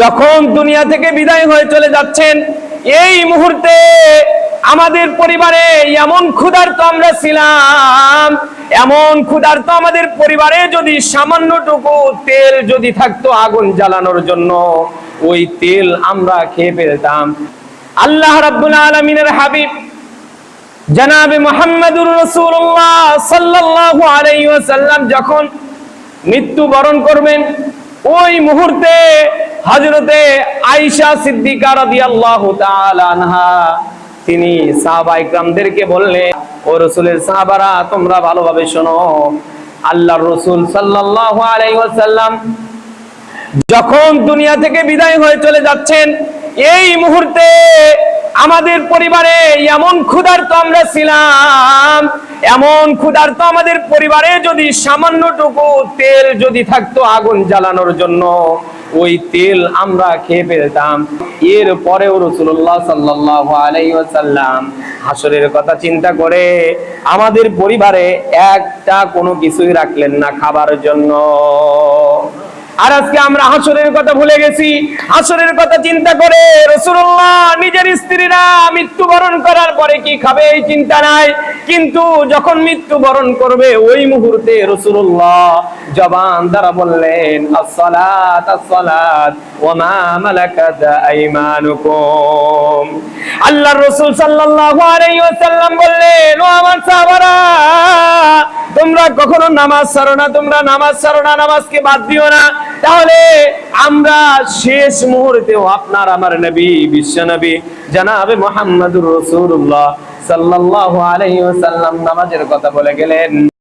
যখন দুনিয়া থেকে বিদায় হয়ে চলে যাচ্ছেন, এই মুহূর্তে আমাদের পরিবারে এমন ক্ষুধার্ত আমরা ছিলাম, এমন ক্ষুধার্ত আমাদের পরিবারে যদি সামান্যটুকু তেল যদি থাকতো আগুন জ্বালানোর জন্য, ওই তেল আমরা খেয়ে ফেলতাম। আল্লাহ রাব্বুল আলামিনের হাবিব জনাবে মোহাম্মদুর রাসূলুল্লাহ সাল্লাল্লাহু আলাইহি ওয়াসাল্লাম যখন মৃত্যুবরণ করবেন, ওই মুহূর্তে হযরতে আয়েশা সিদ্দিকা তিনি সাহাবা ইকরামদেরকে বললেন, ও রাসূলের সাহাবারা, তোমরা ভালোভাবে শোনো। আল্লাহর রাসূল সাল্লাল্লাহু যখন দুনিয়া থেকে বিদায় হয়ে চলে যাচ্ছেন, এই মুহূর্তে আমাদের পরিবারে এমন ক্ষুধার্ত আমরা ছিলাম, এমন ক্ষুধার্ত আমাদের পরিবারে যদি সামান্যটুকু তেল যদি থাকতো আগুন জ্বালানোর জন্য ওই তেল আমরা খেয়ে ফেলতাম। এর পরেও রসুল্লাহ সাল্লাহ আলাইসাল্লাম হাসরের কথা চিন্তা করে, আমাদের পরিবারে একটা কোনো কিছুই রাখলেন না খাবার জন্য। আর আজকে আমরা হাসরের কথা ভুলে গেছি। হাসরের কথা চিন্তা করে রসুল্লাহ নিজের স্ত্রীরা মৃত্যুবরণ করার পরে কি খাবে এই চিন্তা নাই। কিন্তু যখন মৃত্যুবরণ করবে, ওই মুহূর্তে রসুল্লাহ জবান দ্বারা বললেন, আসসালাত আসসালাত ওমা বললেন, ও তোমরা কখনো নামাজ ছাড়ো না, তোমরা নামাজ ছাড়ো না, নামাজকে বাদ দিও না। তাহলে আমরা শেষ মুহূর্তেও আপনার আমার নবী, বিশ্ব নবী, জানাবে মোহাম্মদুর রসুল্লাহ সাল্লাহ আলহ্লাম নামাজের কথা বলে গেলেন।